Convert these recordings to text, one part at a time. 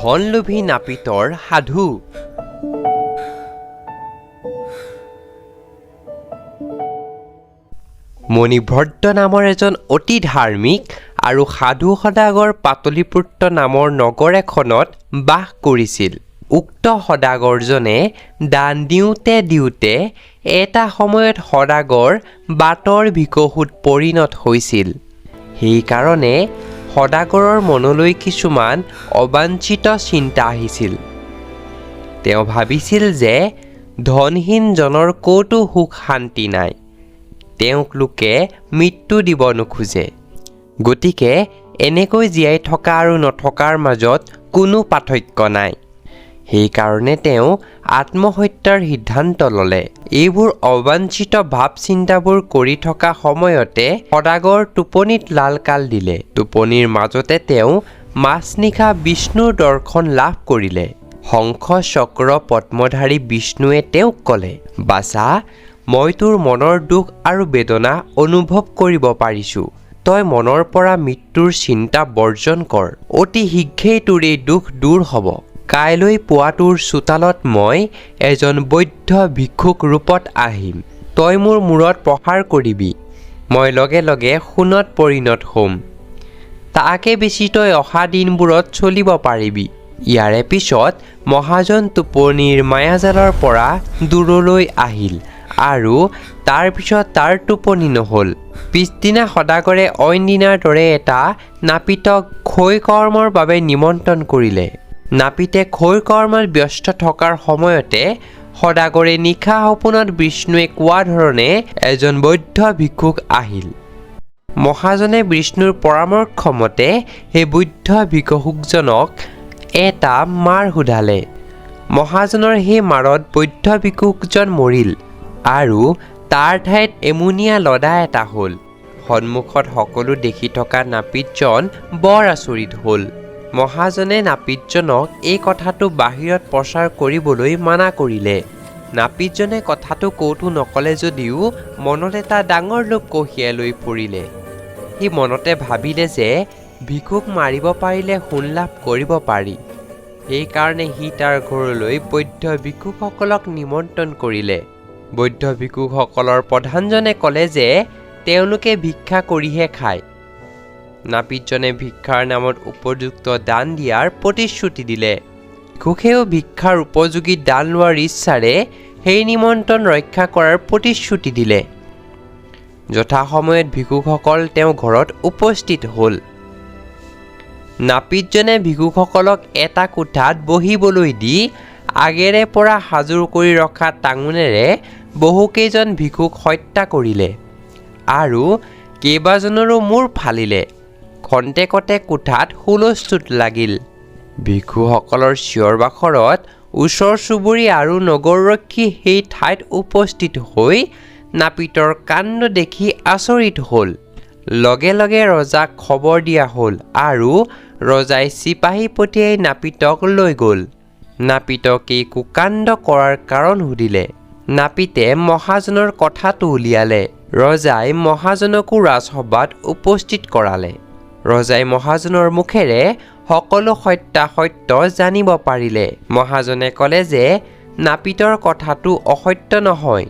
ধনলোভী নাপিতৰ সাধু। মণিভদ্ৰ নামৰ এজন অতি ধাৰ্মিক আৰু সাধু সদাগৰ পাতলীপুত্ৰ নামৰ নগৰ এখনত বাস কৰিছিল। উক্ত সদাগৰজনে দান দিওঁতে দিওঁতে এটা সময়ত সদাগৰ বাটৰ ভিকসুত পৰিণত হৈছিল। সেইকাৰণে সদাগৰৰ মনলৈ কিছুমান অবাঞ্ছিত চিন্তা আহিছিল। তেওঁ ভাবিছিল যে ধনহীনজনৰ ক'তো সুখ শান্তি নাই। তেওঁক লোকে মৃত্যু দিব নোখোজে। গতিকে এনেকৈ জীয়াই থকা আৰু নথকাৰ মাজত কোনো পাৰ্থক্য নাই। সেইকাৰণে তেওঁ আত্মহত্যাৰ সিদ্ধান্ত ল'লে। এইবোৰ অবাঞ্ছিত ভাৱ চিন্তাবোৰ কৰি থকা সময়তে সদাগৰ টোপনিত লালকাল দিলে। টোপনিৰ মাজতে তেওঁ মাজনিশা বিষ্ণুৰ দৰ্শন লাভ কৰিলে। শংখ চক্ৰ পদ্মধাৰী বিষ্ণুৱে তেওঁক ক'লে, বাছা, মই তোৰ মনৰ দুখ আৰু বেদনা অনুভৱ কৰিব পাৰিছোঁ। তই মনৰ পৰা মৃত্যুৰ চিন্তা বৰ্জন কৰ। অতি শীঘ্ৰেই তোৰ এই দুখ দূৰ হ'ব। কাইলৈ পুৱা তোৰ চোতালত মই এজন বৈদ্ধ ভিক্ষুক ৰূপত আহিম। তই মোৰ মূৰত প্ৰহাৰ কৰিবি। মই লগে লগে সোণত পৰিণত হ'ম। তাকে বেছি তই অহা দিনবোৰত চলিব পাৰিবি। ইয়াৰে পিছত মহাজন টোপনিৰ মায়াজালৰ পৰা দূৰলৈ আহিল আৰু তাৰ পিছত তাৰ টোপনি নহ'ল। পিছদিনা সদাগৰে অইন দিনাৰ দৰে এটা নাপিতক খৈ কৰ্মৰ বাবে নিমন্ত্ৰণ কৰিলে। নাপিতে খৈ কৰ্মত ব্যস্ত থকাৰ সময়তে সদাগৰে নিশা সপোনত বিষ্ণুৱে কোৱা ধৰণে এজন বৈদ্ধ ভিক্ষুক আহিল। মহাজনে বিষ্ণুৰ পৰামৰ্শ মতে সেই বৈদ্ধ ভিক্ষুকজনক এটা মাৰ সোধালে। মহাজনৰ সেই মাৰত বৈদ্ধ ভিক্ষুকজন মৰিল আৰু তাৰ ঠাইত এমুনীয়া লদা এটা হ'ল। সন্মুখত সকলো দেখি থকা নাপিতজন বৰ আচৰিত হ'ল। মহাজনে নাপিতজনক এই কথাটো বাহিৰত প্ৰচাৰ কৰিবলৈ মানা কৰিলে। নাপিতজনে কথাটো কৌতো নক'লে যদিও মনত এটা ডাঙৰ লোক কঢ়িয়াই লৈ ফুৰিলে সি মনতে ভাবিলে যে ভিক্ষুক মাৰিব পাৰিলে সোণ লাভ কৰিব পাৰি। সেইকাৰণে সি তাৰ ঘৰলৈ বৈদ্ধ ভিক্ষুকসকলক নিমন্ত্ৰণ কৰিলে। বৈদ্ধ ভিক্ষুকসকলৰ প্ৰধানজনে ক'লে যে তেওঁলোকে ভিক্ষা কৰিহে খায়। নাপিতজনে ভিক্ষাৰ নামত উপযুক্ত দান দিয়াৰ প্ৰতিশ্ৰুতি দিলে। ভিক্ষুকেও ভিক্ষাৰ উপযোগী দান লোৱাৰ ইচ্ছাৰে সেই নিমন্ত্ৰণ ৰক্ষা কৰাৰ প্ৰতিশ্ৰুতি দিলে। যথাসময়ত ভিক্ষুকসকল তেওঁ ঘৰত উপস্থিত হ'ল। নাপিতজনে ভিক্ষুকসকলক এটা কোঠাত বহিবলৈ দি আগেৰে পৰা সাজুৰ কৰি ৰখা টাঙোনেৰে বহুকেইজন ভিক্ষুক হত্যা কৰিলে আৰু কেইবাজনৰো মূৰ ফালিলে। খন্তেকতে কোঠাত হুলস্থুল লাগিল। ভিক্ষুসকলৰ চিঞৰ বাখৰত ওচৰ চুবুৰী আৰু নগৰৰক্ষী সেই ঠাইত উপস্থিত হৈ নাপিতৰ কাণ্ড দেখি আচৰিত হ'ল। লগে লগে ৰজাক খবৰ দিয়া হ'ল আৰু ৰজাই চিপাহী পঠিয়াই নাপিতক লৈ গ'ল। নাপিতক এই কুকাণ্ড কৰাৰ কাৰণ সুধিলে। নাপিতে মহাজনৰ কথাটো উলিয়ালে ৰজাই মহাজনকো ৰাজসভাত উপস্থিত কৰালে। ৰজাই মহাজনৰ মুখেৰে সকলো সত্যাসত্য জানিব পাৰিলে। মহাজনে ক'লে যে, নাপিতৰ কথাটো অসত্য নহয়,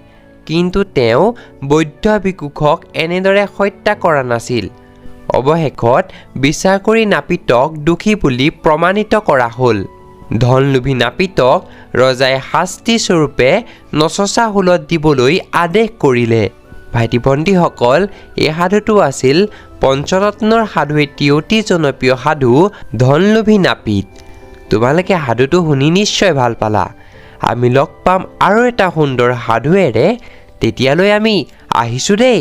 কিন্তু তেওঁ বৈদ্ধ ভিক্ষুকক এনেদৰে হত্যা কৰা নাছিল। অৱশেষত বিচাৰ কৰি নাপিতক দোষী বুলি প্ৰমাণিত কৰা হ'ল। ধনলোভী নাপিতক ৰজাই শাস্তি স্বৰূপে নচচা হোলত দিবলৈ আদেশ কৰিলে। ভাইটি ভণ্টিসকল এই সাধুটো আছিল পঞ্চৰত্নৰ সাধু এটি অতি জনপ্ৰিয় সাধু ধনলোভী নাপিত। তোমালোকে সাধুটো শুনি নিশ্চয় ভালো পালা। আমি লগ পাম আৰু এটা সুন্দৰ সাধুৱেৰে। তেতিয়ালৈ আমি আহিছোঁ দেই।